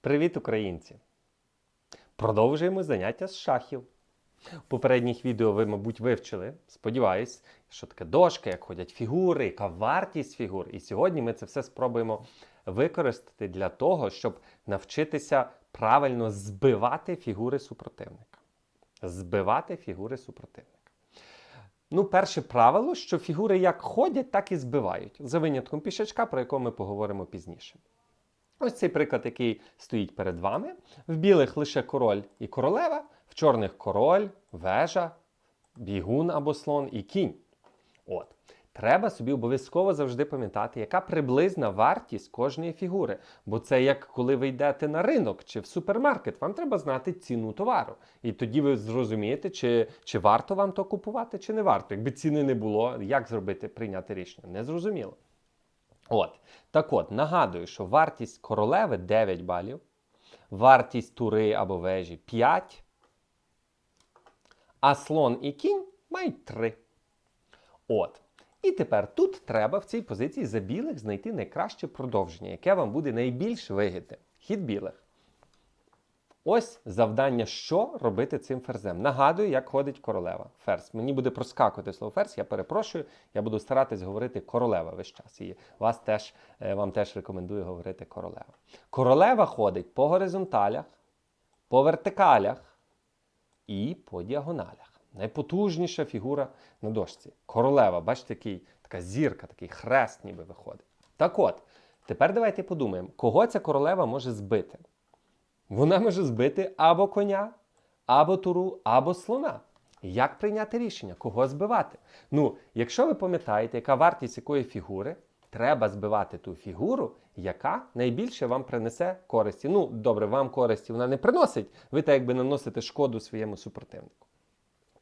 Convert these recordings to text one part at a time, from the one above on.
Привіт, українці! Продовжуємо заняття з шахів. В попередніх відео ви, мабуть, вивчили, сподіваюсь, що таке дошка, як ходять фігури, яка вартість фігур. І сьогодні ми це все спробуємо використати для того, щоб навчитися правильно збивати фігури супротивника. Збивати фігури супротивника. Ну, перше правило, що фігури як ходять, так і збивають. За винятком пішачка, про якого ми поговоримо пізніше. Ось цей приклад, який стоїть перед вами. В білих лише король і королева, в чорних король, вежа, бігун або слон і кінь. От. Треба собі обов'язково завжди пам'ятати, яка приблизна вартість кожної фігури. Бо це як коли ви йдете на ринок чи в супермаркет, вам треба знати ціну товару. І тоді ви зрозумієте, чи, чи варто вам то купувати, чи не варто. Якби ціни не було, як зробити прийняти рішення? Незрозуміло. От. Так от, нагадую, що вартість королеви 9 балів, вартість тури або вежі 5, а слон і кінь мають 3. От. І тепер тут треба в цій позиції за білих знайти найкраще продовження, яке вам буде найбільш вигідне. Хід білих. Ось завдання, що робити цим ферзем. Нагадую, як ходить королева. Ферзь. Мені буде проскакувати слово ферзь, я перепрошую, я буду старатись говорити королева весь час. І вас теж, е, вам теж рекомендую говорити королева. Королева ходить по горизонталях, по вертикалях і по діагоналях. Найпотужніша фігура на дошці. Королева, бачите, який, така зірка, такий хрест ніби виходить. Так от, тепер давайте подумаємо, кого ця королева може збити. Вона може збити або коня, або туру, або слона. Як прийняти рішення, кого збивати? Ну, якщо ви пам'ятаєте, яка вартість якої фігури, треба збивати ту фігуру, яка найбільше вам принесе користі. Ну, добре, вам користі вона не приносить, ви так якби наносите шкоду своєму супротивнику.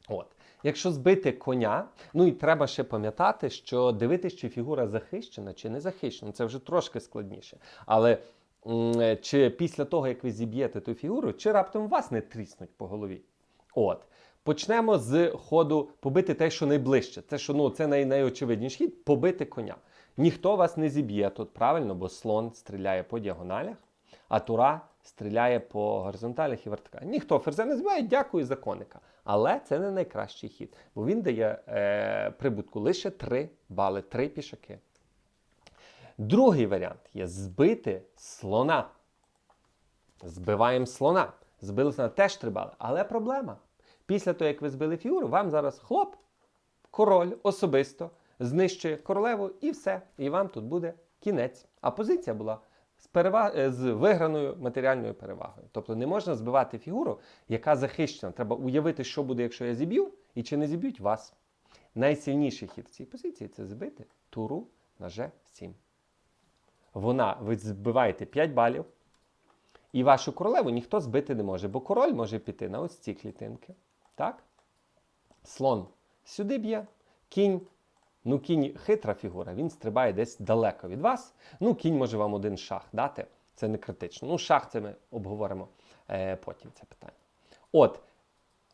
От. Якщо збити коня, ну і треба ще пам'ятати, що дивитися, чи фігура захищена, чи не захищена, це вже трошки складніше. Але чи після того, як ви зіб'єте ту фігуру, чи раптом вас не тріснуть по голові. От. Почнемо з ходу побити те, що найближче. Це що ну, це най, найочевидніший хід побити коня. Ніхто вас не зіб'є тут, правильно, бо слон стріляє по діагоналях, а тура стріляє по горизонталях і вертикалях. Ніхто ферзя не збиває, дякую за коника. Але це не найкращий хід, бо він дає е, прибутку лише 3 бали, 3 пішаки. Другий варіант є збити слона. Збиваємо слона. Збили слона теж 3 бали. Але проблема. Після того, як ви збили фігуру, вам зараз хлоп, король особисто знищує королеву і все. І вам тут буде кінець. А позиція була з, переваг... е, з виграною матеріальною перевагою. Тобто не можна збивати фігуру, яка захищена. Треба уявити, що буде, якщо я зіб'ю, і чи не зіб'ють вас. Найсильніший хід в цій позиції це збити туру на G7. Вона, ви збиваєте 5 балів, і вашу королеву ніхто збити не може, бо король може піти на ось ці клітинки. Так? Слон сюди б'є, кінь. Ну, кінь хитра фігура, він стрибає десь далеко від вас. Ну, кінь може вам один шах дати. Це не критично. Ну, шах це ми обговоримо е, потім це питання. От.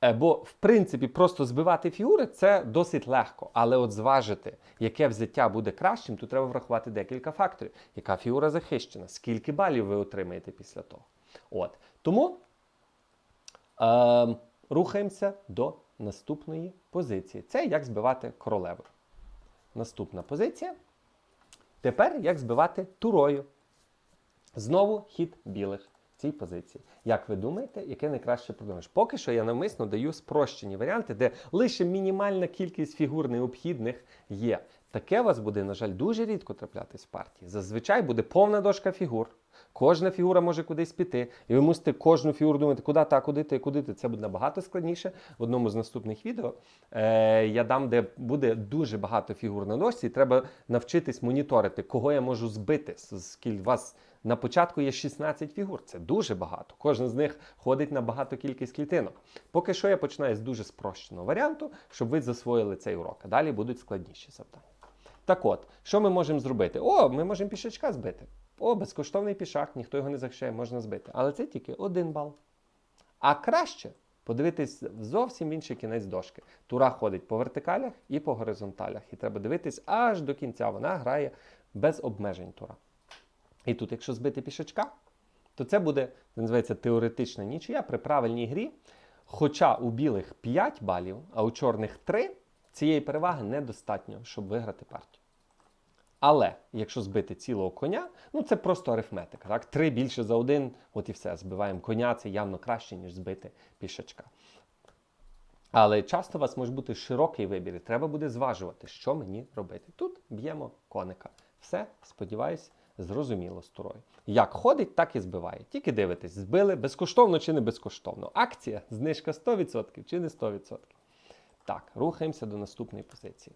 Е, бо, в принципі, просто збивати фігури це досить легко. Але от зважити, яке взяття буде кращим, тут треба врахувати декілька факторів. Яка фігура захищена, скільки балів ви отримаєте після того. От. Тому е, рухаємося до наступної позиції. Це як збивати королеву. Наступна позиція. Тепер як збивати турою. Знову хід білих цій позиції. Як ви думаєте, яке найкраще продовження? Поки що я навмисно даю спрощені варіанти, де лише мінімальна кількість фігур необхідних є. Таке у вас буде, на жаль, дуже рідко траплятись в партії. Зазвичай буде повна дошка фігур. Кожна фігура може кудись піти, і ви мусите кожну фігуру думати, куди та, куди ти, куди ти. Це буде набагато складніше. В одному з наступних відео е, я дам, де буде дуже багато фігур на дошці, і треба навчитись моніторити, кого я можу збити. Скільки вас на початку є 16 фігур. Це дуже багато. Кожен з них ходить на багато кількість клітинок. Поки що я починаю з дуже спрощеного варіанту, щоб ви засвоїли цей урок. А далі будуть складніші завдання. Так от, що ми можемо зробити? О, ми можемо пішачка збити. О, безкоштовний пішак, ніхто його не захищає, можна збити. Але це тільки один бал. А краще подивитись зовсім інший кінець дошки. Тура ходить по вертикалях і по горизонталях. І треба дивитись аж до кінця. Вона грає без обмежень тура. І тут, якщо збити пішачка, то це буде, називається теоретична нічия при правильній грі. Хоча у білих 5 балів, а у чорних 3, цієї переваги недостатньо, щоб виграти партію. Але якщо збити цілого коня, ну це просто арифметика. Так? Три більше за один, от і все. Збиваємо коня, це явно краще, ніж збити пішачка. Але часто у вас може бути широкий вибір, і треба буде зважувати, що мені робити. Тут б'ємо коника. Все, сподіваюсь, зрозуміло з турою. Як ходить, так і збиває. Тільки дивитесь, збили безкоштовно чи не безкоштовно. Акція, знижка 100% чи не 100%. Так, рухаємося до наступної позиції.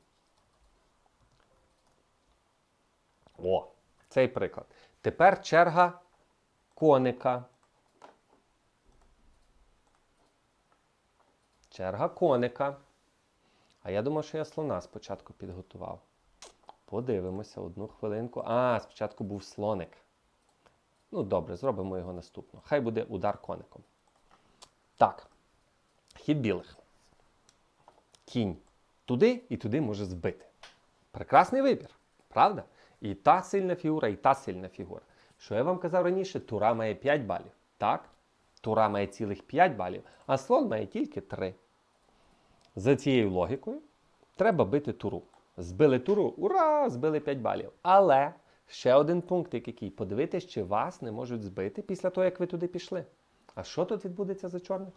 О, цей приклад. Тепер черга коника. Черга коника. А я думав, що я слона спочатку підготував. Подивимося одну хвилинку. А, спочатку був слоник. Ну, добре, зробимо його наступно. Хай буде удар коником. Так. Хід білих. Кінь. Туди і туди може збити. Прекрасний вибір, правда? І та сильна фігура, і та сильна фігура. Що я вам казав раніше, тура має 5 балів. Так? Тура має цілих 5 балів, а слон має тільки 3. За цією логікою треба бити туру. Збили туру, ура! Збили 5 балів. Але ще один пункт, який подивитись, чи вас не можуть збити після того, як ви туди пішли. А що тут відбудеться за чорних?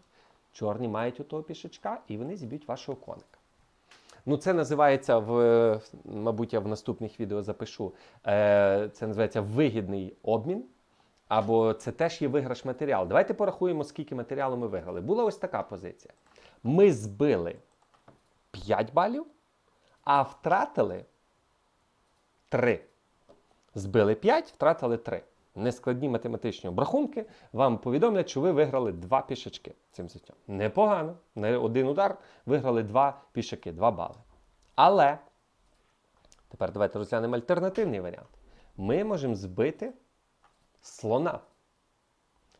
Чорні мають у того пішачка і вони зіб'ють вашого коника. Ну, це називається в, мабуть, я в наступних відео запишу. Е, Це називається вигідний обмін. Або це теж є виграш матеріал. Давайте порахуємо, скільки матеріалу ми виграли. Була ось така позиція. Ми збили 5 балів, а втратили 3. Збили 5, втратили 3. Нескладні математичні обрахунки вам повідомлять, що ви виграли 2 пішачки цим зіттям. Непогано. На один удар виграли 2 пішаки, 2 бали. Але тепер давайте розглянемо альтернативний варіант. Ми можемо збити слона.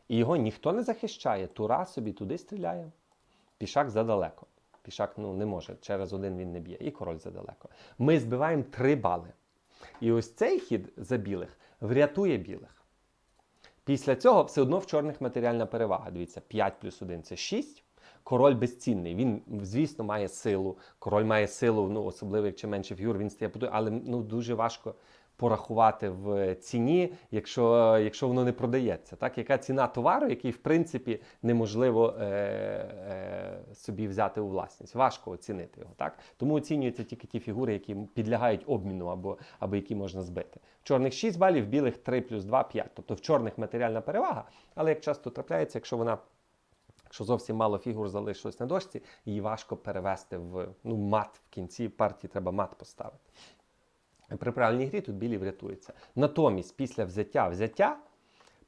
І його ніхто не захищає. Тура собі туди стріляє. Пішак задалеко. Пішак ну, не може, через один він не б'є, і король задалеко. Ми збиваємо 3 бали. І ось цей хід за білих врятує білих. Після цього все одно в чорних матеріальна перевага. Дивіться, 5 плюс 1 це 6. Король безцінний. Він, звісно, має силу. Король має силу, ну, особливо, якщо менше фігур, він стає потужним, але ну, дуже важко порахувати в ціні, якщо якщо воно не продається. Так? Яка ціна товару, який, в принципі, неможливо е, е, собі взяти у власність. Важко оцінити його. Так? Тому оцінюються тільки ті фігури, які підлягають обміну або, або які можна збити. В чорних 6 балів, в білих 3 плюс 2 5. Тобто в чорних матеріальна перевага, але як часто трапляється, якщо вона. Якщо зовсім мало фігур залишилось на дошці, її важко перевести в ну, мат в кінці партії, треба мат поставити. При правильній грі тут білі врятуються. Натомість, після взяття взяття,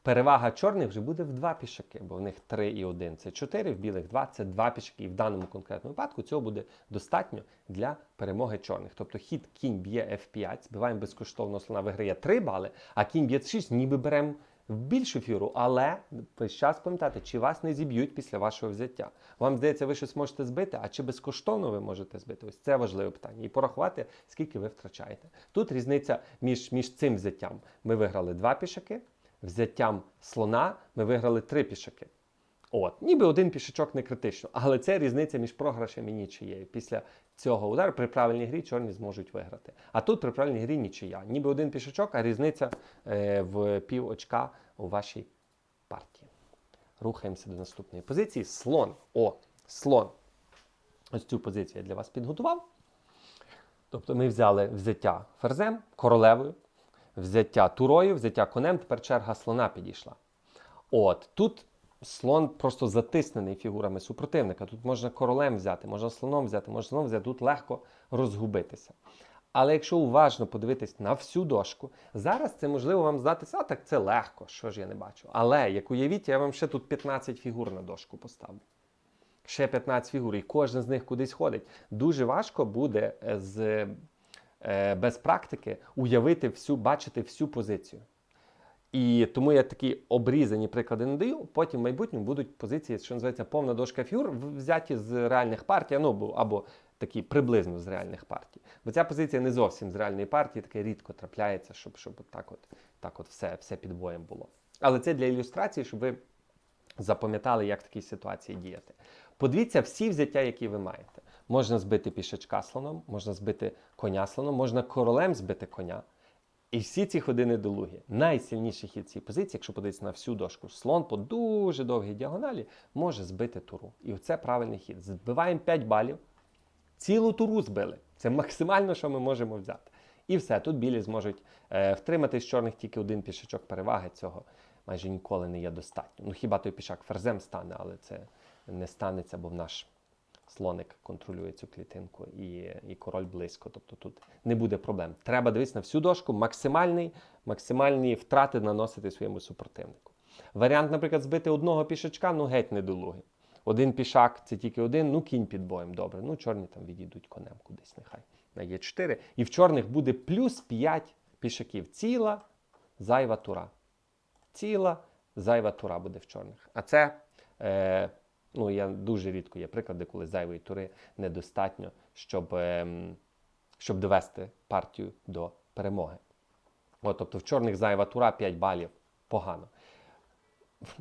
перевага чорних вже буде в два пішаки, бо в них 3 і 1 це 4, в білих 2 це 2 пішаки. І в даному конкретному випадку цього буде достатньо для перемоги чорних. Тобто хід кінь б'є F5, збиваємо безкоштовно слона, виграє 3 бали, а кінь б'є 6, ніби беремо в більшу фігуру, але весь час пам'ятайте, чи вас не зіб'ють після вашого взяття. Вам здається, ви щось можете збити, а чи безкоштовно ви можете збити? Ось це важливе питання. І порахувати, скільки ви втрачаєте. Тут різниця між, між цим взяттям. Ми виграли два пішаки, взяттям слона ми виграли три пішаки. От, ніби один пішачок не критично, але це різниця між програшем і нічиєю. Після цього удару при правильній грі чорні зможуть виграти. А тут при правильній грі нічия. Ніби один пішачок, а різниця е, в пів очка у вашій партії. Рухаємося до наступної позиції. Слон. О, слон. Ось цю позицію я для вас підготував. Тобто ми взяли взяття ферзем, королевою, взяття турою, взяття конем, тепер черга слона підійшла. От, тут слон просто затиснений фігурами супротивника. Тут можна королем взяти, можна слоном взяти, можна слоном взяти, тут легко розгубитися. Але якщо уважно подивитись на всю дошку, зараз це можливо вам здатися, а так це легко, що ж я не бачу. Але як уявіть, я вам ще тут 15 фігур на дошку поставлю. Ще 15 фігур, і кожен з них кудись ходить. Дуже важко буде з, е, без практики уявити всю, бачити всю позицію. І тому я такі обрізані приклади не даю. Потім в майбутньому будуть позиції, що називається повна дошка фігур, взяті з реальних партій, ну або такі приблизно з реальних партій. Бо ця позиція не зовсім з реальної партії, таке рідко трапляється, щоб щоб так от так от все все під боєм було. Але це для ілюстрації, щоб ви запам'ятали, як в такій ситуації діяти. Подивіться всі взяття, які ви маєте. Можна збити пішачка слоном, можна збити коня слоном, можна королем збити коня. І всі ці ходи недолугі. Найсильніший хід цієї позиції, якщо подивитися на всю дошку, слон по дуже довгій діагоналі може збити туру. І це правильний хід. Збиваємо 5 балів, цілу туру збили. Це максимально, що ми можемо взяти. І все, тут білі зможуть е, втримати з чорних тільки один пішачок переваги. Цього майже ніколи не є достатньо. Ну хіба той пішак ферзем стане, але це не станеться, бо в наш слоник контролює цю клітинку і, і король близько. Тобто тут не буде проблем. Треба дивитися на всю дошку, максимальний, максимальні втрати наносити своєму супротивнику. Варіант, наприклад, збити одного пішачка, ну геть недолугий. Один пішак це тільки один, ну кінь під боєм. Добре. Ну, чорні там відійдуть конем кудись, нехай. На Є4. І в чорних буде плюс 5 пішаків. Ціла зайва тура. Ціла зайва тура буде в чорних. А це, е, ну, я дуже рідко є приклади, коли зайвої тури недостатньо, щоб, ем, щоб довести партію до перемоги. От, тобто в чорних зайва тура 5 балів. Погано.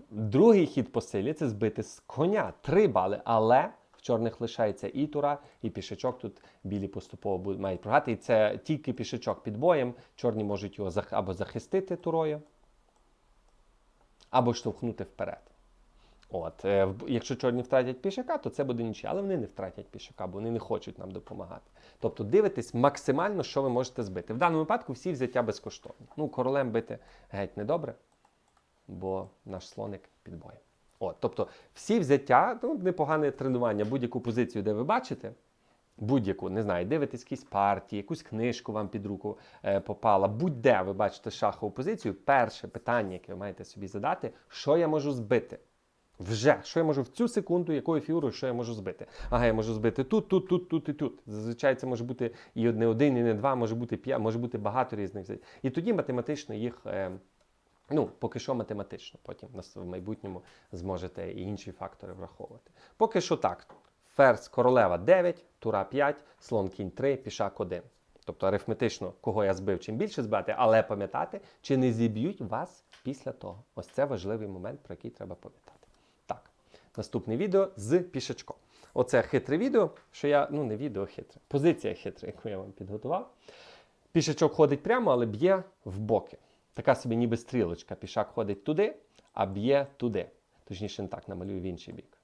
Другий хід по силі це збити з коня 3 бали, але в чорних лишається і тура, і пішачок. Тут білі поступово мають програти. І це тільки пішачок під боєм. Чорні можуть його або захистити турою, або штовхнути вперед. От, е, якщо чорні втратять пішака, то це буде нічия, але вони не втратять пішака, бо вони не хочуть нам допомагати. Тобто дивитесь максимально, що ви можете збити. В даному випадку всі взяття безкоштовні. Ну, королем бити геть недобре, бо наш слоник під боєм. От, тобто всі взяття, ну, непогане тренування, будь-яку позицію, де ви бачите, будь-яку, не знаю, дивитесь якісь партії, якусь книжку вам під руку е, попала, будь-де ви бачите шахову позицію, перше питання, яке ви маєте собі задати, що я можу збити? Вже, що я можу в цю секунду, якою фігурою, що я можу збити? Ага, я можу збити тут, тут, тут, тут і тут. Зазвичай це може бути і не один, і не два, може бути п'ять, може бути багато різних. І тоді математично їх. Е, Ну, поки що математично, потім в майбутньому зможете і інші фактори враховувати. Поки що так. Ферзь королева 9, тура 5, слон кінь 3, пішак 1. Тобто арифметично, кого я збив, чим більше збити, але пам'ятати, чи не зіб'ють вас після того. Ось це важливий момент, про який треба пам'ятати. Наступне відео з пішачком. Оце хитре відео, що я, ну не відео хитре, позиція хитра, яку я вам підготував. Пішачок ходить прямо, але б'є в боки. Така собі ніби стрілочка. Пішак ходить туди, а б'є туди. Точніше, не так, намалюю в інший бік.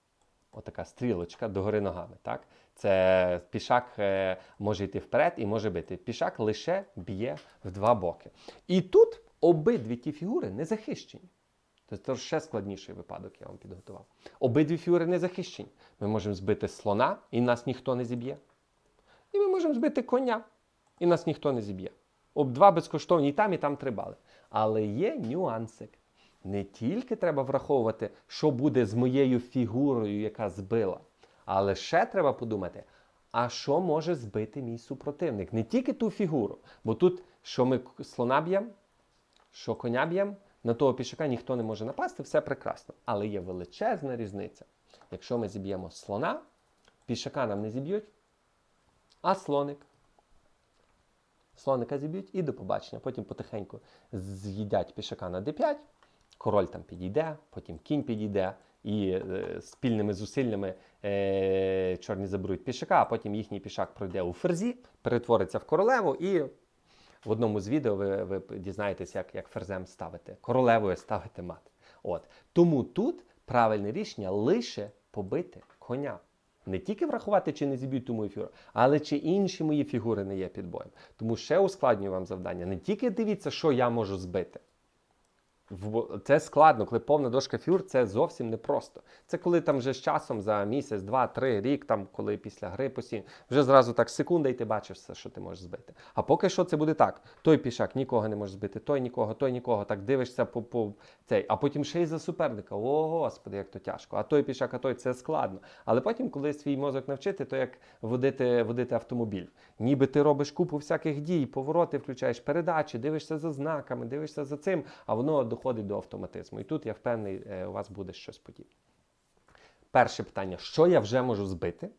Отака стрілочка догори ногами. Так? Це пішак е, може йти вперед і може бити. Пішак лише б'є в два боки. І тут обидві ті фігури не захищені. Це ще складніший випадок я вам підготував. Обидві фігури не захищені. Ми можемо збити слона, і нас ніхто не зіб'є. І ми можемо збити коня, і нас ніхто не зіб'є. Об два безкоштовні і там, і там три бали. Але є нюансик. Не тільки треба враховувати, що буде з моєю фігурою, яка збила, але ще треба подумати, а що може збити мій супротивник? Не тільки ту фігуру. Бо тут, що ми слона б'ємо, що коня б'ємо, на того пішака ніхто не може напасти, все прекрасно. Але є величезна різниця. Якщо ми зіб'ємо слона, пішака нам не зіб'ють, а слоник. Слоника зіб'ють і до побачення. Потім потихеньку з'їдять пішака на d5, король там підійде, потім кінь підійде, і е, спільними зусиллями е, чорні заберуть пішака, а потім їхній пішак пройде у ферзі, перетвориться в королеву, і в одному з відео ви, ви дізнаєтесь, як, як ферзем ставити, королевою ставити мат. От. Тому тут правильне рішення лише побити коня. Не тільки врахувати, чи не зіб'ють ту мою фігуру, але чи інші мої фігури не є під боєм. Тому ще ускладнюю вам завдання. Не тільки дивіться, що я можу збити. Це складно, коли повна дошка фігур, це зовсім непросто. Це коли там вже з часом за місяць, два, три, рік, там, коли після гри постійно, вже зразу так секунда, і ти бачиш все, що ти можеш збити. А поки що це буде так: той пішак нікого не може збити, той нікого, той нікого. Так дивишся по, по цей, а потім ще й за суперника. О, господи, як то тяжко. А той пішак, а той це складно. Але потім, коли свій мозок навчити, то як водити, водити автомобіль. Ніби ти робиш купу всяких дій, повороти включаєш передачі, дивишся за знаками, дивишся за цим, а воно доходить до автоматизму. І тут я впевнений, е, у вас буде щось подібне. Перше питання: що я вже можу збити?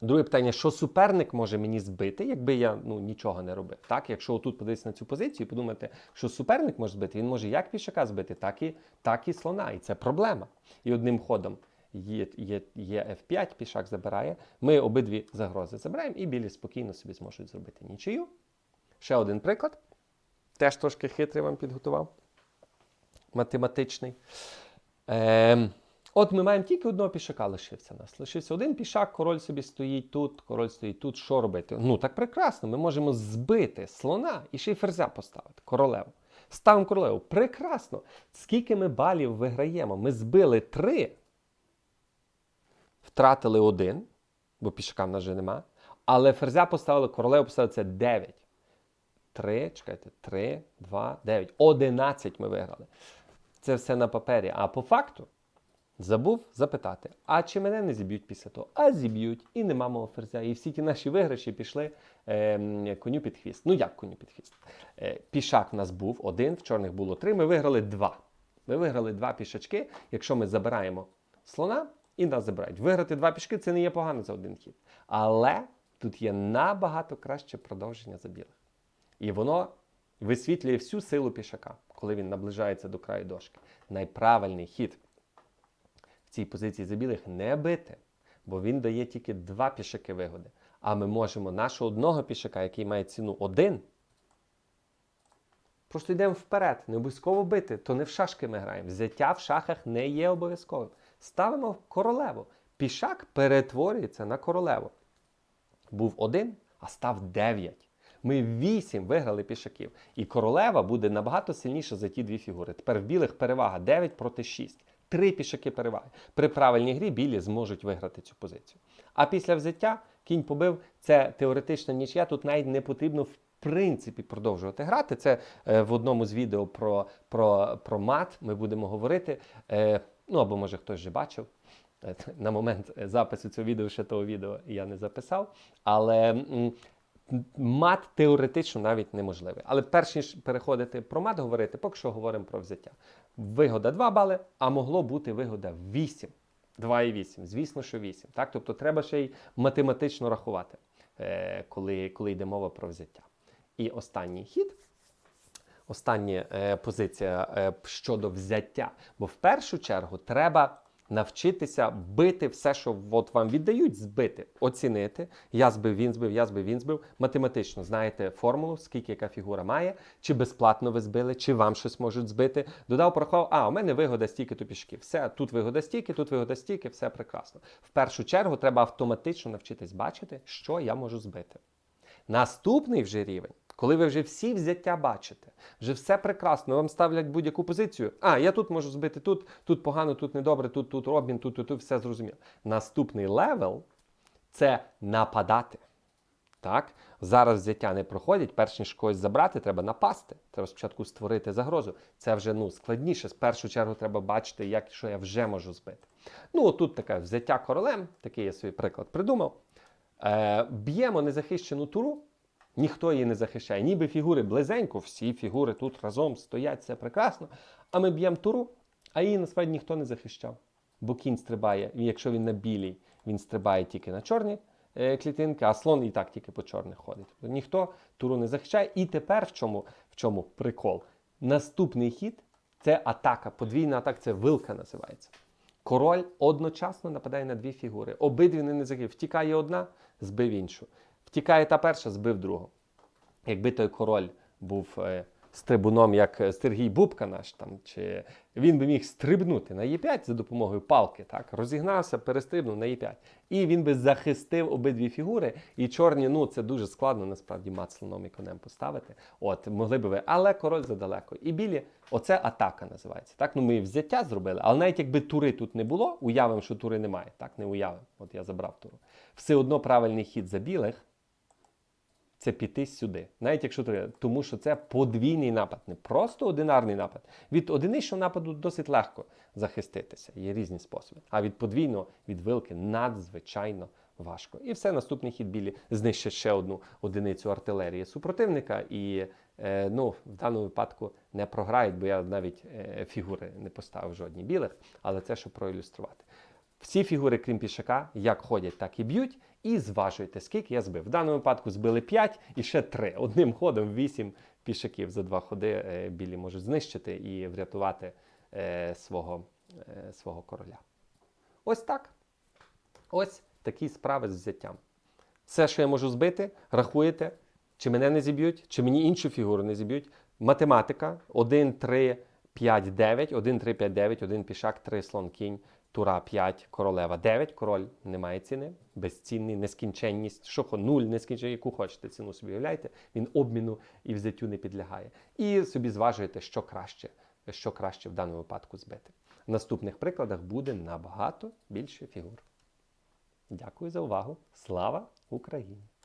Друге питання: що суперник може мені збити, якби я ну, нічого не робив. Так, якщо отут подивитися на цю позицію і подумати, що суперник може збити, він може як пішака збити, так і, так і слона. І це проблема. І одним ходом є, є, є F5, пішак забирає. Ми обидві загрози забираємо, і білі спокійно собі зможуть зробити нічию. Ще один приклад. Теж трошки хитрий вам підготував. Математичний. Ем, от ми маємо тільки одного пішака лишився нас. Лишився один пішак, король собі стоїть тут, король стоїть тут. Що робити? Ну так прекрасно. Ми можемо збити слона і ще й ферзя поставити, королеву. Ставимо королеву. Прекрасно. Скільки ми балів виграємо? Ми збили три, втратили один, бо пішака в нас вже нема. Але ферзя поставили, королеву поставили це 9. 3, чекайте, 3, 2, 9. 11 ми виграли. Це все на папері. А по факту забув запитати: а чи мене не зіб'ють після того? А зіб'ють, і нема мого ферзя. І всі ті наші виграші пішли е, коню під хвіст. Ну як коню під хвіст? Е, пішак в нас був один, в чорних було три. Ми виграли два. Ми виграли два пішачки, якщо ми забираємо слона і нас забирають. Виграти два пішки це не є погано за один хід. Але тут є набагато краще продовження за білих. І воно висвітлює всю силу пішака, коли він наближається до краю дошки. Найправильний хід в цій позиції за білих не бити, бо він дає тільки два пішаки вигоди. А ми можемо нашого одного пішака, який має ціну один, просто йдемо вперед, не обов'язково бити, то не в шашки ми граємо. Взяття в шахах не є обов'язковим. Ставимо королеву. Пішак перетворюється на королеву. Був один, а став дев'ять. Ми вісім виграли пішаків. І королева буде набагато сильніша за ті дві фігури. Тепер в білих перевага 9 проти 6. Три пішаки переваги. При правильній грі білі зможуть виграти цю позицію. А після взяття кінь побив це теоретична нічия. Тут навіть не потрібно в принципі продовжувати грати. Це е, в одному з відео про, про, про мат ми будемо говорити. Е, ну або може хтось вже бачив. Е, На момент запису цього відео ще того відео я не записав. Але мат теоретично навіть неможливий. Але перш ніж переходити про мат говорити, поки що говоримо про взяття. Вигода 2 бали, а могло бути вигода 8. 2,8. Звісно, що 8. Так? Тобто треба ще й математично рахувати, е, коли, коли йде мова про взяття. І останній хід. Остання е, позиція е, щодо взяття. Бо в першу чергу треба навчитися бити все, що от вам віддають, збити, оцінити. Я збив, він збив, я збив, він збив. Математично знаєте формулу, скільки яка фігура має, чи безплатно ви збили, чи вам щось можуть збити. Додав, порахував, а у мене вигода стільки-то пішків. Все, тут вигода стільки, тут вигода стільки, все прекрасно. В першу чергу треба автоматично навчитись бачити, що я можу збити. Наступний вже рівень, коли ви вже всі взяття бачите, вже все прекрасно, вам ставлять будь-яку позицію. А, я тут можу збити тут, тут погано, тут недобре, тут, тут обмін, тут, тут, тут, все зрозуміло. Наступний левел це нападати. Так? Зараз взяття не проходять, перш ніж когось забрати, треба напасти. Треба спочатку створити загрозу. Це вже ну, складніше. З першу чергу треба бачити, як, що я вже можу збити. Ну, отут таке взяття королем, такий я свій приклад придумав. Е, б'ємо незахищену туру, ніхто її не захищає. Ніби фігури близенько, всі фігури тут разом стоять, все прекрасно. А ми б'ємо туру, а її насправді ніхто не захищав. Бо кінь стрибає, якщо він на білій, він стрибає тільки на чорні е, клітинки, а слон і так тільки по чорних ходить. Ніхто туру не захищає. І тепер в чому, в чому прикол? Наступний хід це атака. Подвійна атака, це вилка називається. Король одночасно нападає на дві фігури. Обидві не загиб. Втікає одна, збив іншу. Втікає та перша, збив другу. Якби той король був е, стрибуном, як Сергій Бубка наш, там, чи він би міг стрибнути на Е5 за допомогою палки, так, розігнався, перестрибнув на Е5. І він би захистив обидві фігури. І чорні, ну це дуже складно насправді мат слоном і конем поставити. От, могли би ви, але король задалеко. І білі, оце атака називається. Так, ну ми взяття зробили, але навіть якби тури тут не було, уявимо, що тури немає. Так, не уявимо. От я забрав туру. Все одно правильний хід за білих це піти сюди, навіть якщо треба, тому що це подвійний напад, не просто одинарний напад. Від одиничного нападу досить легко захиститися, є різні способи. А від подвійного, від вилки надзвичайно важко. І все, наступний хід білі знищить ще одну одиницю артилерії супротивника, і е, ну, в даному випадку не програють, бо я навіть е, фігури не поставив жодні білих, але це щоб проілюструвати. Всі фігури, крім пішака, як ходять, так і б'ють. І зважуйте, скільки я збив. В даному випадку збили 5 і ще 3. Одним ходом 8 пішаків за два ходи е, білі можуть знищити і врятувати е, свого, е, свого короля. Ось так. Ось такі справи з взяттям. Все, що я можу збити, рахуєте, чи мене не зіб'ють, чи мені іншу фігуру не зіб'ють. Математика 1, 3, 5, 9, 1, 3, 5, 9, 1 пішак, 3 слон кінь, тура 5, королева 9. Король немає ціни, безцінний, нескінченність. Що хо, нуль, нескінченність, яку хочете ціну собі уявляєте, він обміну і взяттю не підлягає. І собі зважуєте, що краще, що краще в даному випадку збити. В наступних прикладах буде набагато більше фігур. Дякую за увагу. Слава Україні!